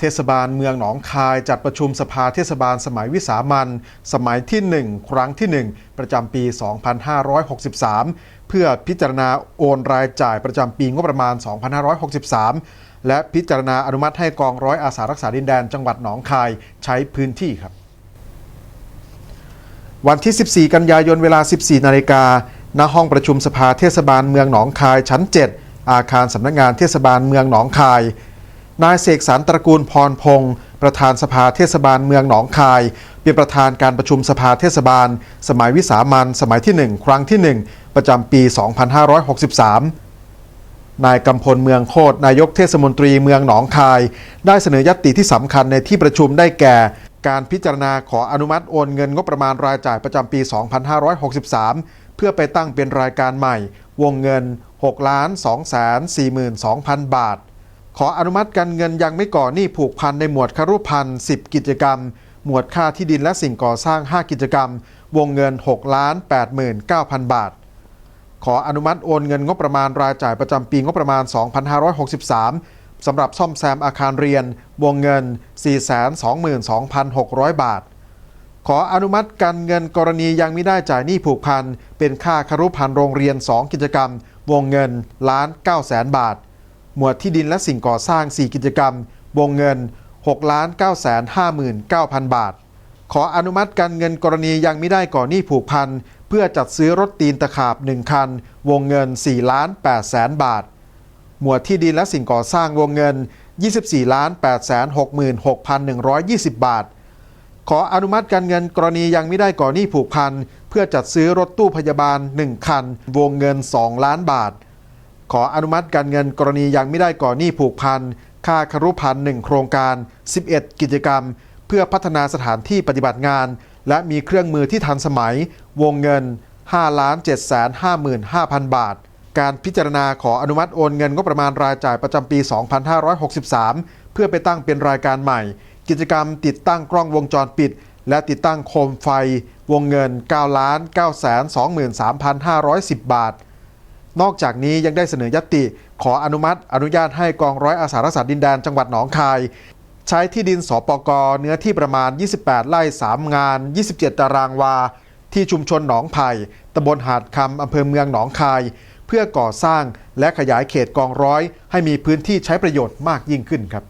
เทศบาลเมืองหนองคายจัดประชุมสภาเทศบาลสมัยวิสามันสมัยที่ 1 ครั้งที่ 1 ประจำปี 2563 เพื่อพิจารณาโอนรายจ่ายประจำปีงบประมาณ 2563 และพิจารณาอนุมัติให้กองร้อยอาสารักษาดินแดนจังหวัดหนองคายใช้พื้นที่ครับ วันที่ 14 กันยายนเวลา 14 นาฬิกาณห้องประชุมสภาเทศบาลเมืองหนองคายชั้น 7 อาคารสำนักงานเทศบาลเมืองหนองคาย นายเสกสรรตระกูลพรพงศ์ประธานสภาเทศบาลเมืองหนองคาย เป็นประธานการประชุมสภาเทศบาล สมัยวิสามันสมัยที่ 1 ครั้งที่ 1 ประจำปี 2563นายกำพลเมืองโคตรนายกเทศมนตรีเมืองหนองคาย ได้เสนอยตติที่สำคัญในที่ประชุมได้แก่ การพิจารณาขออนุมัติโอนเงินงบประมาณรายจ่ายประจำปี 2563 เพื่อไปตั้งเป็นรายการใหม่ วงเงิน 6 2 4 2 0 0 0 บาท ขออนุมัติการเงินยังไม่ก่อหนี้ผูกพันในหมวดคารุพันธ์10 กิจกรรม หมวดค่าที่ดินและสิ่งก่อสร้าง 5 กิจกรรม วงเงิน6 8 9 0 0 0 บาท ขออนุมัติโอนเงินงบประมาณรายจ่ายประจำปีงบประมาณ 2563สำหรับซ่อมแซมอาคารเรียน วงเงิน 422,600 บาท ขออนุมัติการเงินกรณียังไม่ได้จ่ายหนี้ผูกพันเป็นค่าคารุพันธ์โรงเรียน 2 กิจกรรม วงเงินล้าน9แสนบาท หมวดที่ดินและสิ่งก่อสร้าง 4 กิจกรรม วงเงิน 6,959,000 บาท ขออนุมัติการเงินกรณียังไม่ได้ก่อหนี้ผูกพัน เพื่อจัดซื้อรถตีนตะขาบ 1 คัน วงเงิน4ล้าน8แสนบาท หมวดที่ดินและสิ่งก่อสร้างวงเงิน 24ล้าน8แสน66,120 บาท ขออนุมัติการเงินกรณียังไม่ได้ก่อหนี้ผูกพัน เพื่อจัดซื้อรถตู้พยาบาล 1 คัน วงเงิน 2 ล้านบาท ขออนุมัติการเงินกรณียังไม่ได้ก่อหนี้ผูกพัน ค่าครุพันธ์1โครงการ 11 กิจกรรม เพื่อพัฒนาสถานที่ปฏิบัติงาน และมีเครื่องมือที่ทันสมัย วงเงิน 5 7 5 5 0 0 0 บาท การพิจารณาขออนุมัติโอนเงินงบประมาณรายจ่ายประจำปี 2563 เพื่อไปตั้งเป็นรายการใหม่ กิจกรรมติดตั้งกล้องวงจรปิด และติดตั้งโคมไฟ วงเงิน 9 9 2 3 5 1 0 บาท นอกจากนี้ยังได้เสนอยติ ขออนุมัติ อนุญาตให้กองร้อยอาสารักษาดินแดนจังหวัดหนองคาย ใช้ที่ดินสปกเนื้อที่ประมาณ 28 ไร่ 3 งาน 27 ตารางวา ที่ชุมชนหนองไผ่ตำบลหาดคำอำเภอเมืองหนองคาย เพื่อก่อสร้างและขยายเขตกองร้อย ให้มีพื้นที่ใช้ประโยชน์มากยิ่งขึ้นครับ